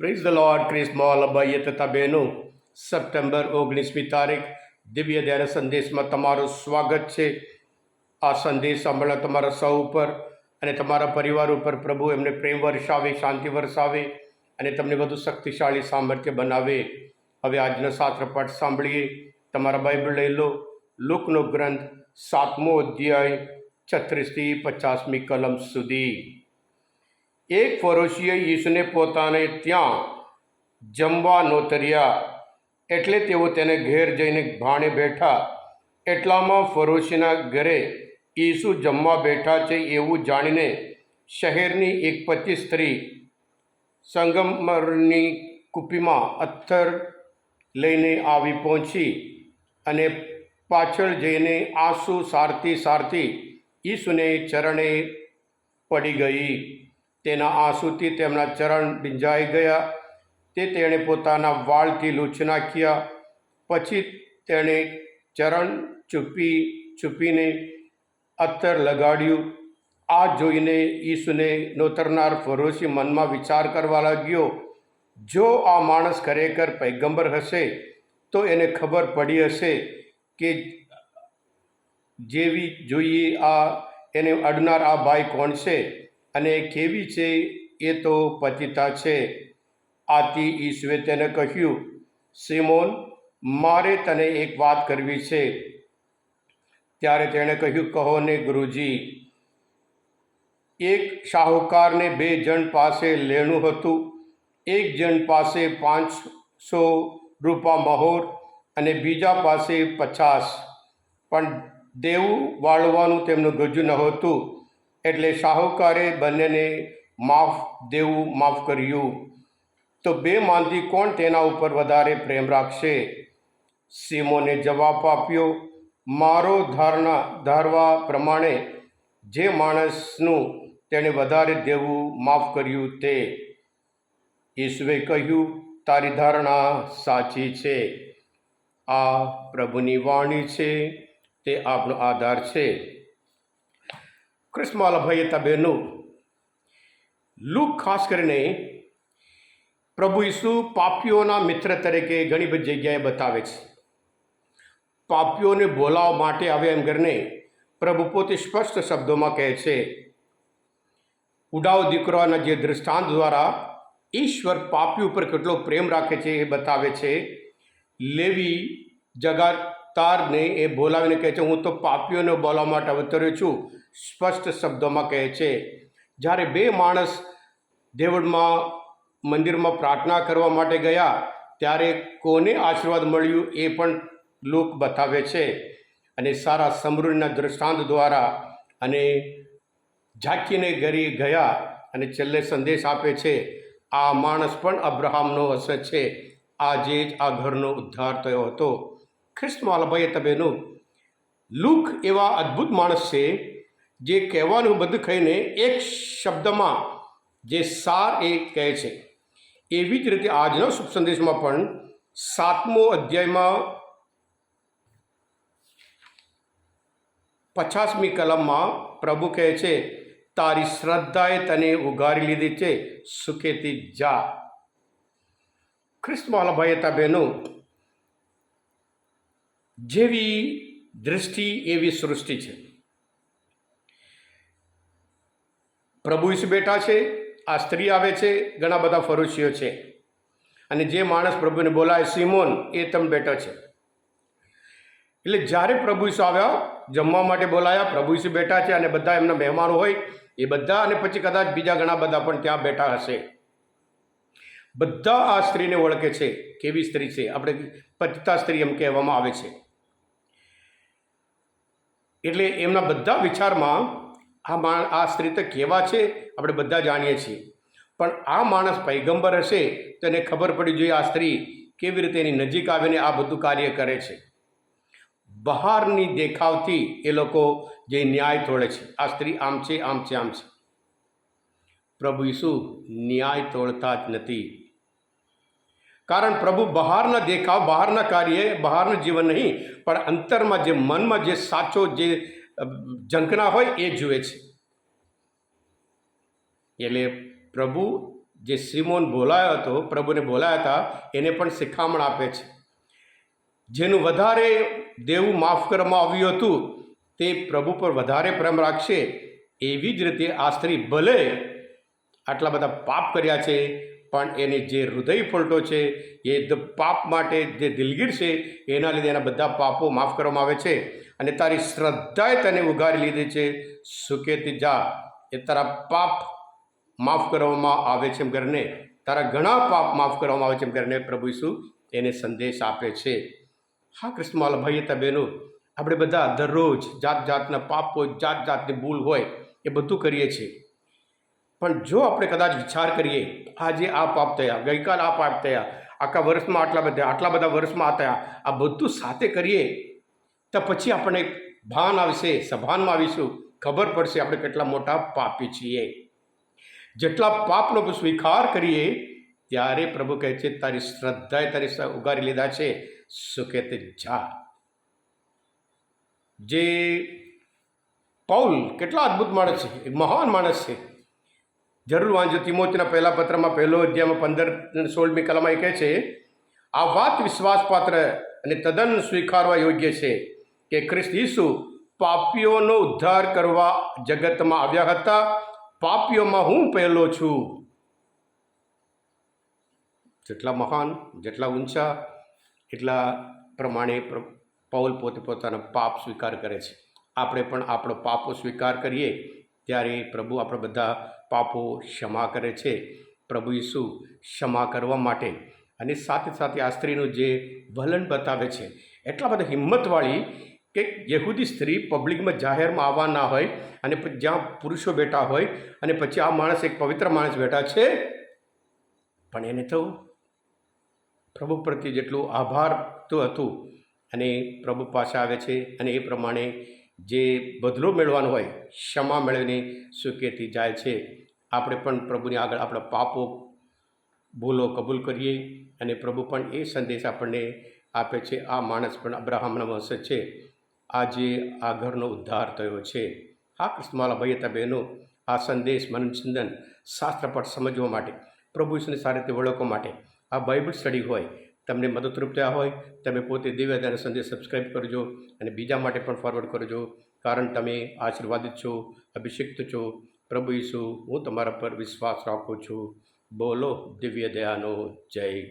Praise the Lord ક્રિસ મોલ ભાઈએ તથા બહેનો સપ્ટેમ્બર ઓગણીસમી તારીખ દિવ્ય ધ્યાન સંદેશમાં તમારું સ્વાગત છે આ સંદેશ સાંભળવા તમારા સૌ ઉપર અને તમારા પરિવાર ઉપર પ્રભુ એમને પ્રેમ વર્ષાવે શાંતિ વરસાવે અને તમને વધુ શક્તિશાળી સામર્થ્ય બનાવે હવે આજનો શાસ્ત્ર પાઠ સાંભળીએ તમારા બાઇબલ લઈ લો લુકનો ગ્રંથ સાતમો અધ્યાય છત્રીસથી પચાસમી કલમ સુધી એક ફરોશીએ યીશુને પોતાને ત્યાં જમવા નોતર્યા. એટલે તેઓ તેને ઘેર જઈને ભાણે બેઠા. એટલામાં ફરોશીના ઘરે ઈસુ જમવા બેઠા છે એવું જાણીને શહેરની એક પચીસ સ્ત્રી સંગમરની કુપીમાં અથ્થર લઈને આવી પહોંચી અને પાછળ જઈને આંસુ સારતી સારતી ઈસુને ચરણે પડી ગઈ. તેના આંસુથી તેમના ચરણ ભીંજાઈ ગયા. તે તેણે પોતાના વાળથી લૂછી નાખ્યા. પછી તેણે ચરણ ચૂપી ચૂપીને અત્તર લગાડ્યું. આ જોઈને ઈસુને નોતરનાર ફરોશી મનમાં વિચાર કરવા લાગ્યો, જો આ માણસ ખરેખર પૈગંબર હશે, તો એને ખબર પડી હશે કે જેવી જોઈએ આ, એને અડનાર આ ભાઈ કોણ છે? અને કેવી છે એ તો પતિતા છે. આથી ઈશ્વે તેને કહ્યું, સિમોન, મારે તને એક વાત કરવી છે. ત્યારે તેણે કહ્યું, કહો ને ગુરુજી, એક શાહુકારને બે જણ પાસે લેણું હતું. એક જણ પાસે પાંચસો રૂપા મહોર અને બીજા પાસે પચાસ. પણ દેવું વાળવાનું તેમનું ગજું નહોતું. એટલે શાહુકારે બંનેને માફ દેવું, માફ કર્યું. તો બેમાંથી કોણ તેના ઉપર વધારે પ્રેમ રાખશે? સિમોને જવાબ આપ્યો, મારો ધારણા, ધારવા પ્રમાણે જે માણસનું તેણે વધારે દેવું, માફ કર્યું તે. ઈશ્વે કહ્યું, તારી ધારણા સાચી છે. આ પ્રભુની વાણી છે, તે આપણો આધાર છે. ક્રિસ્માલ ભાઈ બહેનો લુક ખાસ કરીને, પ્રભુ ઈસુ પાપીઓના મિત્ર તરીકે ઘણી બધી જગ્યાએ બતાવે છે. પાપીઓને બોલાવવા માટે આવે એમ કરીને પ્રભુ પોતે સ્પષ્ટ શબ્દોમાં કહે છે, ઉડાવ દીકરાના જે દૃષ્ટાંત દ્વારા ઈશ્વર પાપી ઉપર કેટલો પ્રેમ રાખે છે એ બતાવે છે. લેવી જગાતારને એ બોલાવીને કહે છે, હું તો પાપીઓને બોલાવવા માટે અવતર્યો છું. સ્પષ્ટ શબ્દોમાં કહે છે, જ્યારે બે માણસ દેવળમાં, મંદિરમાં પ્રાર્થના કરવા માટે ગયા, ત્યારે કોને આશીર્વાદ મળ્યું એ પણ લોક બતાવે છે અને સારા સમૃદ્ધિના દૃષ્ટાંત દ્વારા અને ઝાંકીને ઘરે ગયા અને છેલ્લે સંદેશ આપે છે, આ માણસ પણ અબ્રાહમનો હશે છે. આજે જ આ ઘરનો ઉદ્ધાર થયો હતો. ખ્રિસ્તમાલભાઈએ તબેનું લુક એવા અદ્ભુત માણસ છે જે કહેવાનું બધું કહીને એક શબ્દમાં જે સાર એ કહે છે. એવી જ રીતે આજનો શુભ સંદેશમાં પણ સાતમો અધ્યાયમાં પચાસમી કલમમાં પ્રભુ કહે છે, તારી શ્રદ્ધાએ તને ઉગારી લીધી છે સુખેથી જા. ખ્રિસ્તમાલા ભાઈ હતા બહેનો, જેવી દૃષ્ટિ એવી સૃષ્ટિ છે. પ્રભુ ઈસુ બેઠા છે, આ સ્ત્રી આવે છે, ઘણા બધા ફરોશીઓ છે. અને જે માણસ પ્રભુને બોલાય, સિમોન, એ તમે બેઠા છે. એટલે જ્યારે પ્રભુ ઈસુ આવ્યા, જમવા માટે બોલાયા, પ્રભુ ઈસુ બેઠા છે અને બધા એમના મહેમાનો હોય, એ બધા અને પછી કદાચ બીજા ઘણા બધા પણ ત્યાં બેઠા હશે. બધા આ સ્ત્રીને ઓળખે છે, કેવી સ્ત્રી છે, આપણે પતિતા સ્ત્રી એમ કહેવામાં આવે છે. એટલે એમના બધા વિચારમાં આ મા, આ સ્ત્રી તો કેવા છે, આપણે બધા જાણીએ છીએ. પણ આ માણસ પૈગંબર હશે, તો એને ખબર પડી જોઈએ આ સ્ત્રી કેવી રીતે એની નજીક આવીને આ બધું કાર્ય કરે છે. બહારની દેખાવથી એ લોકો જે ન્યાય તોડે છે. આ સ્ત્રી આમ છે આમ છે આમ છે. પ્રભુ ઈસુ ન્યાય તોડતા જ નથી. કારણ પ્રભુ બહારના દેખાવ, બહારના કાર્ય, બહારનું જીવન નહીં, પણ અંતરમાં જે મનમાં જે સાચો જે ઝંખના હોય એ જુએ છે. એટલે પ્રભુ જે શ્રીમોન બોલાયો હતો, પ્રભુને બોલાયા હતા, એને પણ શિખામણ આપે છે. જેનું વધારે દેવું માફ કરવામાં આવ્યું હતું, તે પ્રભુ પર વધારે પ્રેમ રાખશે, એવી જ રીતે આ સ્ત્રી ભલે આટલા બધા પાપ કર્યા છે, પણ એને જે હૃદય ફોલટો છે, એ પાપ માટે જે દિલગીર છે, એના લીધે એના બધા પાપો માફ કરવામાં આવે છે. અને તારી શ્રદ્ધાએ તને ઉગારી લીધી છે. સુકેતી જા. એ તારા પાપ માફ કરવામાં આવે છે એમ કરીને તારા ઘણા પાપ માફ કરવામાં આવે છે એમ કરીને પ્રભુ ઈસુ એને સંદેશ આપે છે. હા, કૃષ્ણમાલ ભાઈ તા બહેનો, આપણે બધા દરરોજ જાત જાતના પાપ હોય જાત જાતની ભૂલ હોય એ બધું કરીએ છીએ. પણ જો આપણે કદાચ વિચાર કરીએ, આજે આ પાપ થયા, ગઈકાલ આ પાપ થયા, આખા વર્ષમાં આટલા બધા આટલા બધા વર્ષમાં આ થયા, આ બધું સાથે કરીએ તો પછી આપણને ભાન આવશે, સભાનમાં આવીશું. ખબર પડશે આપણે કેટલા મોટા પાપી છીએ. જેટલા પાપનો સ્વીકાર કરીએ, ત્યારે પ્રભુ કહે છે, તારી શ્રદ્ધાએ તારી ઉગારી લીધા છે. તે? જા. જે પૌલ કેટલા અદ્ભુત માણસ છે, એક મહાન માણસ છે. જરૂર વાંચો તિમોતીના પહેલા પત્રમાં, પહેલો અધ્યાયમાં પંદર સોળમી કલામાં એ કહે છે, આ વાત વિશ્વાસપાત્ર અને તદ્દન સ્વીકારવા યોગ્ય છે. કે ખ્રિસ્ત ઈસુ પાપીઓનો ઉદ્ધાર કરવા જગતમાં આવ્યા હતા. પાપીઓમાં હું પહેલો છું? જેટલા મહાન, જેટલા ઊંચા, એટલા પ્રમાણે પ્ર- પૌલ પોતે પોતાના પાપ સ્વીકાર કરે છે. આપણે પણ આપણો પાપો સ્વીકાર કરીએ ત્યારે પ્રભુ આપણા બધા પાપો ક્ષમા કરે છે. પ્રભુ ઈસુ ક્ષમા કરવા માટે અને સાથે સાથે આ સ્ત્રીનું જે વલણ બતાવે છે, એટલા બધા હિંમતવાળી કે યહૂદી સ્ત્રી પબ્લિકમાં જાહેરમાં આવવા ના હોય અને જ્યાં પુરુષો બેઠા હોય અને પછી આ માણસ એક પવિત્ર માણસ બેઠા છે, પણ એને તો પ્રભુ પ્રત્યે જેટલું આભાર તો હતું. અને પ્રભુ પાસે આવે છે અને એ પ્રમાણે જે બદલો મેળવવાનો હોય, ક્ષમા મેળવીને સુકેતી જાય છે. આપણે પણ પ્રભુની આગળ આપણા પાપો ભૂલો કબૂલ કરીએ અને પ્રભુ પણ એ સંદેશ આપણને આપે છે. આ માણસ પણ અબ્રાહમના વંશ છે. આજે આ ઘરનો ઉદ્ધાર થયો છે. હા, કૃષ્ણમાલા ભાઈ હતા બહેનો, આ સંદેશ મનચંદન શાસ્ત્રપાઠ સમજવા માટે, પ્રભુ ઈશ્વરને સારી રીતે ઓળખવા માટે, આ બાઇબલ સ્ટડી હોય, તમને મદદરૂપ થયા હોય, તમે પોતે દિવ્યદાન સંદેશ સબસ્ક્રાઈબ કરજો અને બીજા માટે પણ ફોરવર્ડ કરજો, કારણ તમે આશીર્વાદિત છો, અભિષિક્ત છો. પ્રભુ ઈસુ, હું તમારા પર વિશ્વાસ રાખું છું. બોલો, દિવ્ય દયાનો જય